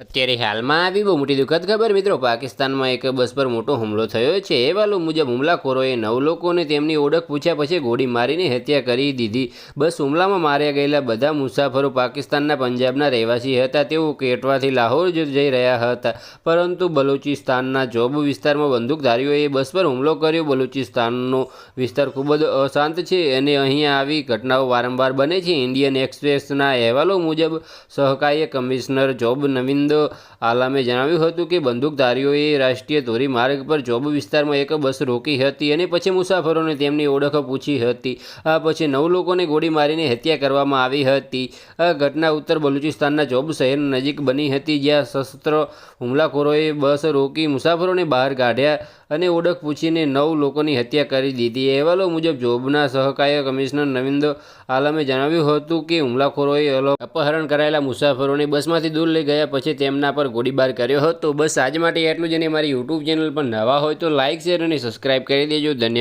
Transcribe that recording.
અત્યારે હાલમાં આવી બહુ મોટી દુઃખદ ખબર મિત્રો. પાકિસ્તાનમાં એક બસ પર મોટો હુમલો થયો છે. અહેવાલો મુજબ હુમલાખોરોએ નવ લોકોને તેમની ઓળખ પૂછ્યા પછી ગોળી મારીને હત્યા કરી દીધી. બસ હુમલામાં માર્યા ગયેલા બધા મુસાફરો પાકિસ્તાનના પંજાબના રહેવાસી હતા. તેઓ કેટવાથી લાહોર જઈ રહ્યા હતા. પરંતુ બલુચિસ્તાનના જોબ વિસ્તારમાં બંદૂકધારીઓએ બસ પર હુમલો કર્યો. બલુચિસ્તાનનો વિસ્તાર ખૂબ જ અશાંત છે અને અહીંયા આવી ઘટનાઓ વારંવાર બને છે. ઇન્ડિયન એક્સપ્રેસના અહેવાલો મુજબ સહકાર્ય કમિશનર જોબ નવિંદ આલામે જણાવ્યું હતું કે બંદૂકધારીઓએ રાષ્ટ્રીય ધોરીમાર્ગ પર જોબ વિસ્તારમાં એક બસ રોકી હતી અને પછી મુસાફરોને તેમની ઓળખ પૂછી હતી. આ પછી નવ લોકોને ગોળી મારીને હત્યા કરવામાં આવી હતી. આ ઘટના ઉત્તર બલુચિસ્તાનના જોબ શહેર નજીક બની હતી, જ્યાં શસ્ત્ર હુમલાખોરોએ બસ રોકી મુસાફરોને બહાર કાઢ્યા અને ઓળખ પૂછીને નવ લોકોની હત્યા કરી દીધી. અહેવાલો મુજબ જોબના સહકાર્ય કમિશનર નવિંદ આલમે જણાવ્યું હતું કે હુમલાખોરોએ અપહરણ કરાયેલા મુસાફરોને બસમાંથી દૂર લઈ ગયા પછી તેમના પર ગોળીબાર કર્યો હતો. બસ આજ માટે એટલું જ અને મારી યુટ્યુબ ચેનલ પર નવા હોય તો લાઇક શેર અને સબસ્ક્રાઇબ કરી દેજો. ધન્યવાદ.